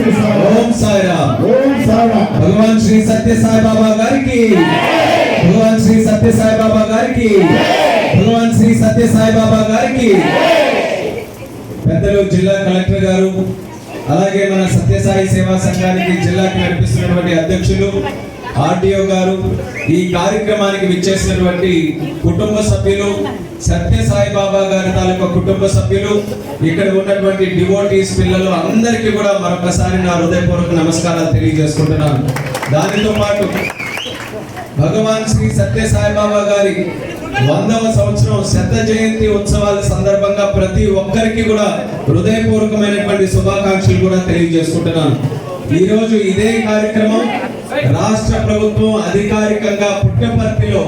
శ్రీ సాయి ఓం సాయిరామ్. ఓం సాయిరామ్. భగవాన్ శ్రీ సత్య సాయి బాబా గారికి. భగవాన్ శ్రీ సత్య సాయి బాబా గారికి. భగవాన్ శ్రీ సత్య సాయి బాబా గారికి. పెద్దలు జిల్లా కలెక్టర్ గారు అలాగే మన సత్యసాయి సేవా సంఘానికి జిల్లాకి నడిపిస్తున్నటువంటి అధ్యక్షులు ఆర్డీఓ గారు ఈ కార్యక్రమానికి విచ్చేసినటువంటి కుటుంబ సభ్యులు సత్యసాయి బాబా గారి తాలూకా కుటుంబ సభ్యులు ఇక్కడ ఉన్నటువంటి డివోటీస్ పిల్లలు అందరికీ కూడా మరొకసారి నా హృదయపూర్వక నమస్కారాలు తెలియజేసుకుంటున్నాను. దానితో పాటు భగవాన్ శ్రీ సత్య సాయిబాబా గారి వందవ సంవత్సరం శత జయంతి ఉత్సవాల సందర్భంగా ప్రతి ఒక్కరికి కూడా హృదయపూర్వకమైనటువంటి శుభాకాంక్షలు కూడా తెలియజేసుకుంటున్నాను. ఈరోజు ఇదే కార్యక్రమం. రాష్ట్ర ప్రభుత్వం అధికారికంగా పుట్టపర్తిలో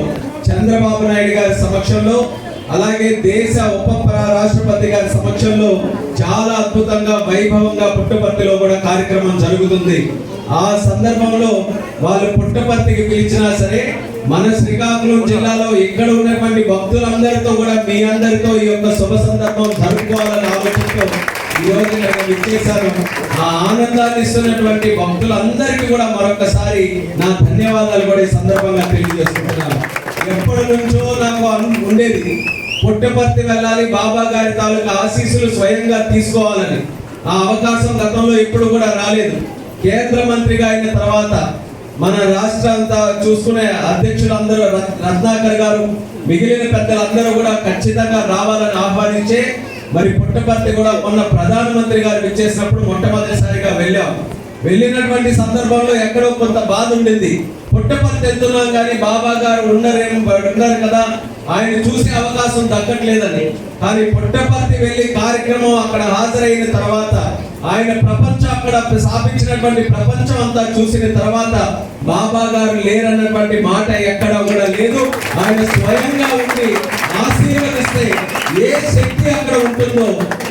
చంద్రబాబు నాయుడు గారి సమక్షంలో అలాగే దేశ ఉప రాష్ట్రపతి గారి సమక్షంలో చాలా అద్భుతంగా వైభవంగా పుట్టపర్తిలో కూడా కార్యక్రమం జరుగుతుంది. ఆ సందర్భంలో వాళ్ళు పుట్టపర్తికి పిలిచినా సరే మన శ్రీకాకుళం జిల్లాలో ఇక్కడ ఉన్నటువంటి భక్తులందరితో కూడా మీ అందరితో ఈ యొక్క శుభ సందర్భం జరుపుకోవాలని ఆలోచిస్తూ ఈరోజు రోజు ఇక్కడ ఆ ఆనందాన్ని ఇస్తున్నటువంటి భక్తులందరికీ కూడా మరొకసారి నా ధన్యవాదాలు కూడా ఈ సందర్భంగా తెలియజేసుకుంటున్నాను. ఎప్పటి నుంచో నాకు ఉండేది పుట్టపర్తి వెళ్ళాలి బాబా గారి తాలూకా ఆశీస్సులు స్వయంగా తీసుకోవాలని. ఆ అవకాశం గతంలో ఇప్పుడు కూడా రాలేదు. కేంద్ర మంత్రిగా అయిన తర్వాత మన రాష్ట్ర అంతా చూసుకునే అధ్యక్షులు అందరూ రత్నాకర్ గారు మిగిలిన పెద్దలందరూ కూడా ఖచ్చితంగా రావాలని ఆహ్వానించే మరి పుట్టపర్తి కూడా మొన్న ప్రధానమంత్రి గారు విచ్చేసినప్పుడు మొట్టమొదటిసారిగా వెళ్ళాం. వెళ్ళినటువంటి సందర్భంలో ఎక్కడో కొంత బాధ ఉండింది. పుట్టపర్తి వెళ్తున్నాం కానీ బాబా గారు ఉండరేమో ఉన్నారు కదా. ఆయన చూసే అవకాశం దక్కట్లేదని కానీ పుట్టపర్తి వెళ్ళి కార్యక్రమం అక్కడ హాజరైన తర్వాత ఆయన ప్రపంచం అక్కడ స్థాపించినటువంటి ప్రపంచం అంతా చూసిన తర్వాత బాబా గారు లేరన్నటువంటి మాట ఎక్కడ కూడా లేదు. ఆయన స్వయంగా ఉండి ఆశీర్వదిస్తే ఏ శక్తి అక్కడ ఉంటుందో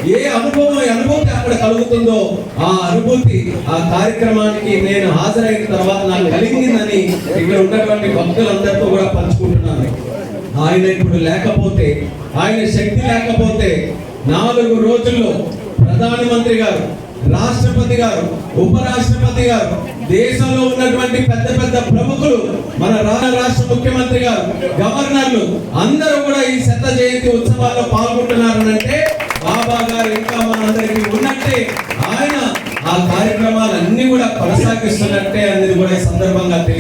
ఏ అనుభవం అనుభూతి అక్కడ కలుగుతుందో ఆ అనుభూతి ఆ కార్యక్రమానికి నేను హాజరైన తర్వాత నాకు కలిగిందని ఇక్కడ ఉన్నటువంటి భక్తులందరితో కూడా పంచుకుంటున్నాను. ఆయన ఇప్పుడు లేకపోతే ఆయన శక్తి లేకపోతే నాలుగు రోజుల్లో ప్రధానమంత్రి గారు రాష్ట్రపతి గారు ఉపరాష్ట్రపతి గారు దేశంలో ఉన్నటువంటి పెద్ద పెద్ద ప్రముఖులు మన రాష్ట్ర ముఖ్యమంత్రి గారు గవర్నర్లు అందరూ కూడా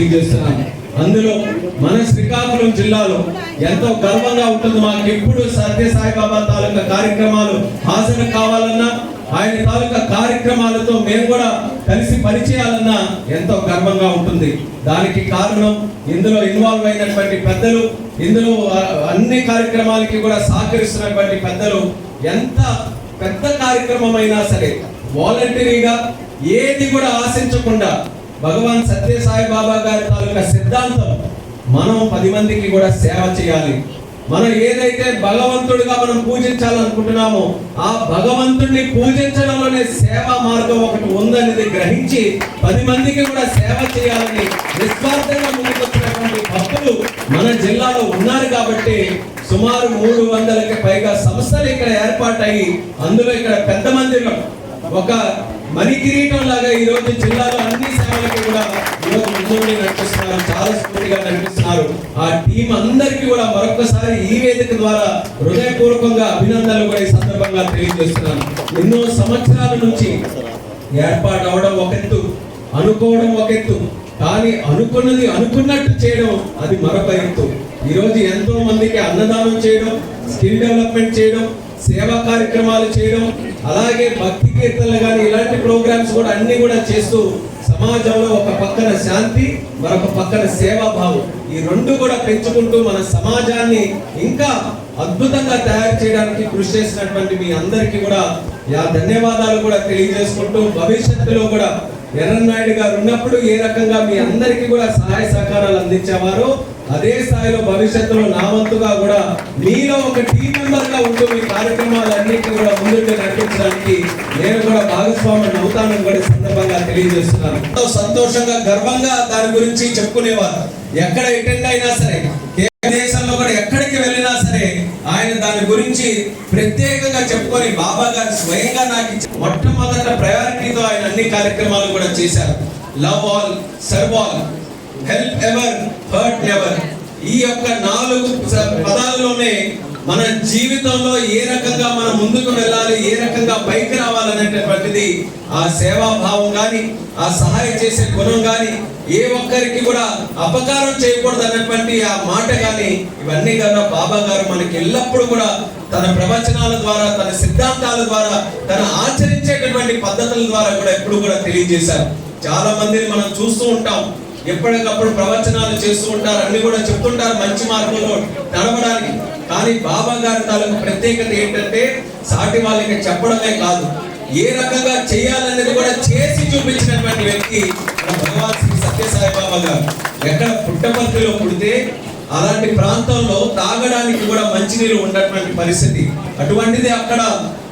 సందర్భంగా అందులో మన శ్రీకాకుళం జిల్లాలో ఎంతో గర్వంగా ఉంటుంది మాకు ఎప్పుడు సత్య సాయిబాబా తాలూకా కార్యక్రమాలు హాజరు కావాలన్నా ఆయన తాలూకా కార్యక్రమాలతో మేము కూడా కలిసి పనిచేయాలన్నా ఎంతో గర్వంగా ఉంటుంది. దానికి కారణం ఇందులో ఇన్వాల్వ్ అయినటువంటి పెద్దలు ఇందులో అన్ని కార్యక్రమాలకి కూడా సహకరిస్తున్నటువంటి పెద్దలు ఎంత పెద్ద కార్యక్రమం అయినా సరే వాలంటరీగా ఏది కూడా ఆశించకుండా భగవాన్ సత్య సాయి బాబా గారి తాలూకా సిద్ధాంతం మనం పది మందికి కూడా సేవ చేయాలి. మనం ఏదైతే భగవంతుడిగా మనం పూజించాలనుకుంటున్నామో ఆ భగవంతుడిని పూజించడంలోనే సేవా మార్గం ఒకటి ఉందనేది గ్రహించి పది మందికి కూడా సేవ చేయాలని నిస్వార్థంగా ముందుకొచ్చినటువంటి భక్తులు మన జిల్లాలో ఉన్నారు కాబట్టి సుమారు మూడు వందలకి పైగా సంస్థలు ఇక్కడ ఏర్పాటయ్యి అందులో ఇక్కడ పెద్ద మందిరం ఒక మణి కిరీటం లాగా ఈ రోజు జిల్లాలో అన్ని సేవలకి కూడా ఈరోజు రోజు ముందుండి నడిపిస్తున్నారు. చాలా స్ఫూర్తిగా నడిపిస్తున్నారు. ఆ టీం అందరికీ కూడా మరొకసారి ఈ వేదిక ద్వారా హృదయపూర్వకంగా అభినందనలు కూడా ఈ సందర్భంగా తెలియజేస్తున్నాను. ఎన్నో సంవత్సరాల నుంచి ఏర్పాటు అవడం ఒక ఎత్తు అనుకోవడం ఒక ఎత్తు కానీ అనుకున్నది అనుకున్నట్టు చేయడం అది మరొక ఎత్తు. ఈరోజు ఎంతో మందికి అన్నదానం చేయడం స్కిల్ డెవలప్మెంట్ చేయడం సేవా కార్యక్రమాలు చేయడం అలాగే భక్తి కీర్తనలు కానీ ఇలాంటి ప్రోగ్రామ్స్ కూడా అన్ని కూడా చేస్తూ సమాజంలో ఒక పక్కన శాంతి మరొక పక్కన సేవాభావం ఈ రెండు కూడా పెంచుకుంటూ మన సమాజాన్ని ఇంకా అద్భుతంగా తయారు చేయడానికి కృషి చేసినటువంటి మీ అందరికీ కూడా యా ధన్యవాదాలు కూడా తెలియజేసుకుంటూ భవిష్యత్తులో కూడా ఎర్రన్నాయుడు గారు ఉన్నప్పుడు ఏ రకంగా మీ అందరికీ కూడా సహాయ సహకారాలు అందించేవారు అదే స్థాయిలో భవిష్యత్తులో నా వంతుగా కూడా మీలో ఒక టీం మెంబర్గా ఉంటూ మీ కార్యక్రమాలన్నింటినీ కూడా ముందుకు నడిపించడానికి నేను కూడా భాగస్వామ్యం అవుతానని కూడా సందర్భంగా తెలియజేస్తున్నాను. ఎంతో సంతోషంగా గర్వంగా దాని గురించి చెప్పుకునేవారు. ఎక్కడ అటెండ్ అయినా సరే ఏ దేశంలో కూడా ఎక్కడికి వెళ్ళినా సరే ఆయన దాని గురించి ప్రత్యేకంగా చెప్పుకొని బాబా గారు స్వయంగా నాకు మొట్టమొదట ప్రయాణ ప్రయారిటీతో ఆయన అన్ని కార్యక్రమాలు కూడా చేశారు. Love all serve all help ever hurt ever ఈ యొక్క నాలుగు పదాల్లోనే మన జీవితంలో ఏ రకంగా మనం ముందుకు వెళ్ళాలి ఏ రకంగా పైకి రావాలనేటటువంటిది ఆ సేవాభావం కానీ ఆ సహాయం చేసే గుణం కానీ ఏ ఒక్కరికి కూడా అపకారం చేయకూడదు అనేటువంటి ఆ మాట కానీ ఇవన్నీ కన్నా బాబా గారు మనకి ఎల్లప్పుడూ కూడా తన ప్రవచనాల ద్వారా తన సిద్ధాంతాల ద్వారా తన ఆచరించేటటువంటి పద్ధతుల ద్వారా కూడా ఎప్పుడు కూడా తెలియజేశారు. చాలా మందిని మనం చూస్తూ ఉంటాం. ఎప్పటికప్పుడు ప్రవచనాలు చేస్తూ ఉంటారు అన్ని కూడా చెప్తుంటారు మంచి మార్గంలో నడవడానికి. కానీ బాబా గారి తాలూకు ప్రత్యేకత ఏంటంటే సాటి వాళ్ళకి చెప్పడమే కాదు. ఏ రకంగా చేయాలనేది కూడా చేసి చూపించినటువంటి వ్యక్తి భగవాన్ శ్రీ సత్యసాయి బాబా గారు. ఎక్కడ పుట్టపర్తిలో పుడితే అలాంటి ప్రాంతంలో తాగడానికి కూడా మంచినీరు ఉన్నటువంటి పరిస్థితి. అటువంటిది అక్కడ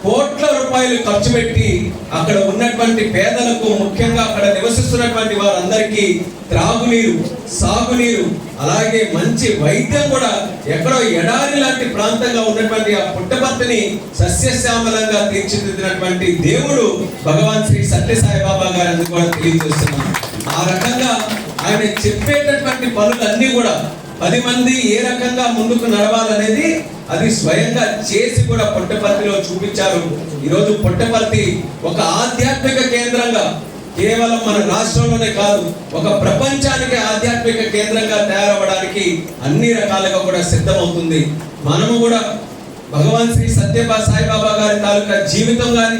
కోట్ల రూపాయలు ఖర్చు పెట్టి అక్కడ ఉన్నటువంటి పేదలకు ముఖ్యంగా అక్కడ నివసిస్తున్నటువంటి వారందరికీ త్రాగునీరు సాగునీరు అలాగే మంచి వైద్యం కూడా ఎక్కడో ఎడారి లాంటి ప్రాంతంగా ఉన్నటువంటి ఆ పుట్టపర్తిని సస్యశ్యామలంగా తీర్చిదిద్దినటువంటి దేవుడు భగవాన్ శ్రీ సత్యసాయిబాబా బాబా కూడా తెలియజేస్తున్నాను. ఆ రకంగా ఆయన చెప్పేటటువంటి పనులన్నీ కూడా పది మంది ఏ రకంగా ముందుకు నడవాలనేది అది స్వయంగా చేసి కూడా పుట్టపర్తిలో చూపించారు. ఈరోజు పుట్టపర్తి ఒక ఆధ్యాత్మిక కేంద్రంగా కేవలం మన రాష్ట్రంలోనే కాదు ఒక ప్రపంచానికి ఆధ్యాత్మిక కేంద్రంగా తయారవ్వడానికి అన్ని రకాలుగా కూడా సిద్ధమవుతుంది. మనము కూడా భగవాన్ శ్రీ సత్యబా సాయిబాబా గారి తాలూకా జీవితం కానీ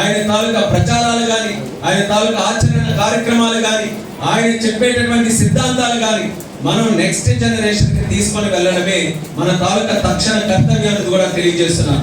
ఆయన తాలూకా ప్రచారాలు కానీ ఆయన తాలూకా ఆచరణ కార్యక్రమాలు కానీ ఆయన చెప్పేటటువంటి సిద్ధాంతాలు కానీ మనం నెక్స్ట్ జనరేషన్కి తీసుకొని వెళ్ళడమే మన తాలూకా తక్షణ కర్తవ్యాన్ని కూడా తెలియజేస్తున్నాం.